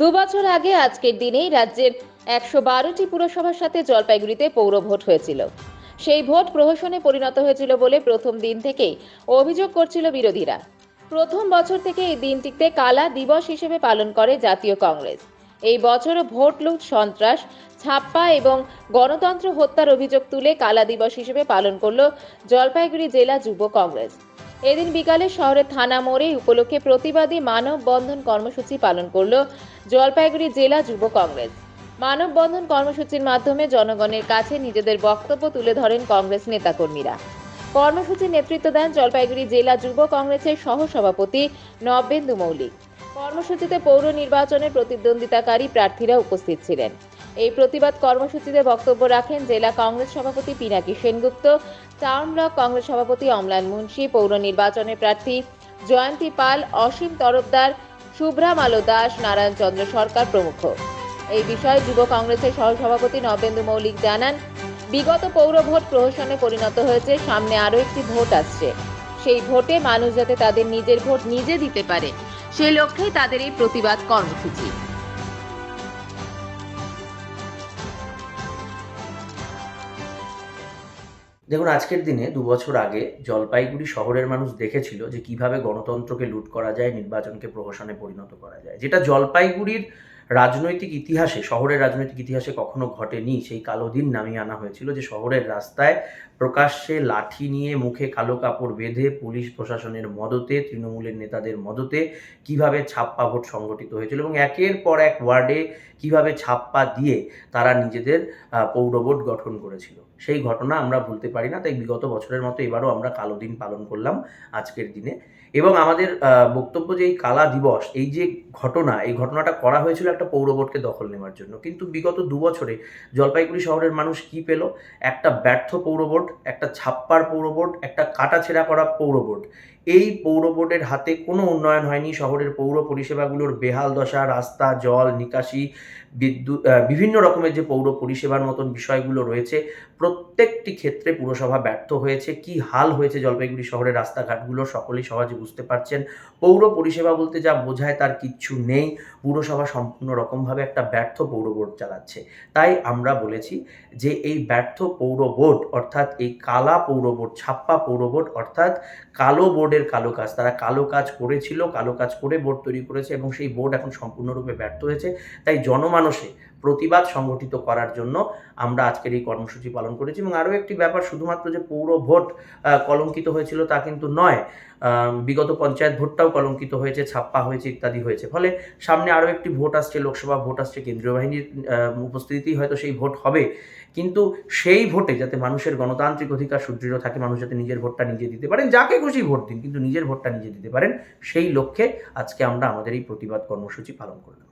দু বছর আগে আজকের দিনেই রাজ্যের একশো বারোটি পুরসভার সাথে জলপাইগুড়িতে পৌর ভোট হয়েছিল। সেই ভোট প্রহসনে পরিণত হয়েছিল বলে প্রথম দিন থেকেই অভিযোগ করছিল বিরোধীরা। প্রথম বছর থেকে এই দিনটিতে কালা দিবস হিসেবে পালন করে জাতীয় কংগ্রেস। এই বছরও ভোট লুট সন্ত্রাস, ছাপ্পা এবং গণতন্ত্র হত্যার অভিযোগ তুলে কালা দিবস হিসেবে পালন করল জলপাইগুড়ি জেলা যুব কংগ্রেস। এদিন বিকালে শহরের থানা মোড়ে উপলক্ষে প্রতিবাদী মানববন্ধন কর্মসূচি পালন করল জলপাইগুড়ি জেলা যুব কংগ্রেস। মানববন্ধন কর্মসূচির মাধ্যমে জনগণের কাছে নিজেদের বক্তব্য তুলে ধরেন কংগ্রেস নেতাকর্মীরা। কর্মসূচির নেতৃত্ব দেন জলপাইগুড়ি জেলা যুব কংগ্রেসের সহসভাপতি নবেন্দু মৌলিক। কর্মসূচিতে পৌর নির্বাচনে প্রতিদ্বন্দ্বিতাকারী প্রার্থীরা উপস্থিত ছিলেন। এই প্রতিবাদ কর্মসূচিতে বক্তব্য রাখেন জেলা কংগ্রেস সভাপতি পিনাকি সেনগুপ্ত টাউন ব্লক কংগ্রেস সভাপতি অমলান মুন্সি, পৌর নির্বাচনের প্রার্থী জয়ন্তী পাল, অসীম তরফদার শুভ্রা মালো দাস, নারায়ণ চন্দ্র সরকার প্রমুখ। এই বিষয়ে যুব কংগ্রেসের সহসভাপতি নবেন্দু মৌলিক জানান, বিগত পৌর ভোট প্রহসনে পরিণত হয়েছে, সামনে আরও একটি ভোট আসছে। সেই ভোটে মানুষ যাতে তাদের নিজের ভোট নিজে দিতে পারে সেই লক্ষ্যেই তাদের এই প্রতিবাদ কর্মসূচি। দেখুন, আজকের দিনে দু বছর আগে জলপাইগুড়ি শহরের মানুষ দেখেছিল যে কীভাবে গণতন্ত্রকে লুট করা যায়, নির্বাচনকে প্রহসনে পরিণত করা যায়। যেটা জলপাইগুড়ির রাজনৈতিক ইতিহাসে, শহরের রাজনৈতিক ইতিহাসে কখনো ঘটেনি। সেই কালো দিন নামিয়ে আনা হয়েছিল যে শহরের রাস্তায় প্রকাশ্যে লাঠি নিয়ে মুখে কালো কাপড় বেঁধে পুলিশ প্রশাসনের মদতে তৃণমূলের নেতাদের মদতে কীভাবে ছাপ্পা ভোট সংগঠিত হয়েছিল এবং একের পর এক ওয়ার্ডে কীভাবে ছাপ্পা দিয়ে তারা নিজেদের আহ, পৌর বোর্ড গঠন করেছিল। সেই ঘটনা আমরা ভুলতে পারি না তাই বিগত বছরের মতো এবারও আমরা কালো দিন পালন করলাম আজকের দিনে। এবং আমাদের বক্তব্য যে এই কালা দিবস এই যে ঘটনা এই ঘটনাটা করা হয়েছিল একটা পৌর বোর্ডকে দখল নেওয়ার জন্য। কিন্তু বিগত দু বছরে জলপাইগুড়ি শহরের মানুষ কি পেল? একটা ব্যর্থ পৌর বোর্ড একটা ছাপ্পার পৌর বোর্ড একটা কাটাছেঁড়া করা পৌর বোর্ড। এই পৌর বোর্ডের হাতে কোনো উন্নয়ন হয়নি। শহরের পৌর পরিষেবাগুলোর বেহাল দশা, রাস্তা, জল, নিকাশি, বিদ্যুৎ বিভিন্ন রকমের যে পৌর পরিষেবার মতন বিষয়গুলো রয়েছে, প্রত্যেকটি ক্ষেত্রে পুরসভা ব্যর্থ হয়েছে। কি হাল হয়েছে জলপাইগুড়ি শহরের রাস্তাঘাটগুলো সকলেই সহজে বুঝতে পারছেন। পৌর পরিষেবা বলতে যা বোঝায় তার কিচ্ছু নেই। পুরসভা সম্পূর্ণ রকমভাবে একটা ব্যর্থ পৌর বোর্ড চালাচ্ছে। তাই আমরা বলেছি যে এই ব্যর্থ পৌর বোর্ড, অর্থাৎ এই কালা পৌর বোর্ড, ছাপ্পা পৌর বোর্ড, অর্থাৎ কালো বোর্ডের কালো কাজ তারা কালো কাজ করেছিল কালো কাজ করে বোর্ড তৈরি করেছে এবং সেই বোর্ড এখন সম্পূর্ণরূপে ব্যর্থ হয়েছে। তাই জনমানসে প্রতিবাদ সংগঠিত করার জন্য আমরা আজকের এই কর্মসূচি পালন করেছি এবং আরও একটি ব্যাপার শুধুমাত্র যে পৌর ভোট কলঙ্কিত হয়েছিল তা কিন্তু নয়। বিগত পঞ্চায়েত ভোটটাও কলঙ্কিত হয়েছে ছাপ্পা হয়েছে ইত্যাদি হয়েছে। ফলে সামনে আরও একটি ভোট আসছে লোকসভা ভোট আসছে কেন্দ্রীয় বাহিনীর আহ, উপস্থিতিতেই হয়তো সেই ভোট হবে। কিন্তু সেই ভোটে যাতে মানুষের গণতান্ত্রিক অধিকার সুদৃঢ় থাকে মানুষ যাতে নিজের ভোটটা নিজে দিতে পারেন যাকে খুশি ভোট দিন কিন্তু নিজের ভোটটা নিজে দিতে পারেন সেই লক্ষ্যে আজকে আমরা আমাদের এই প্রতিবাদ কর্মসূচি পালন করলাম।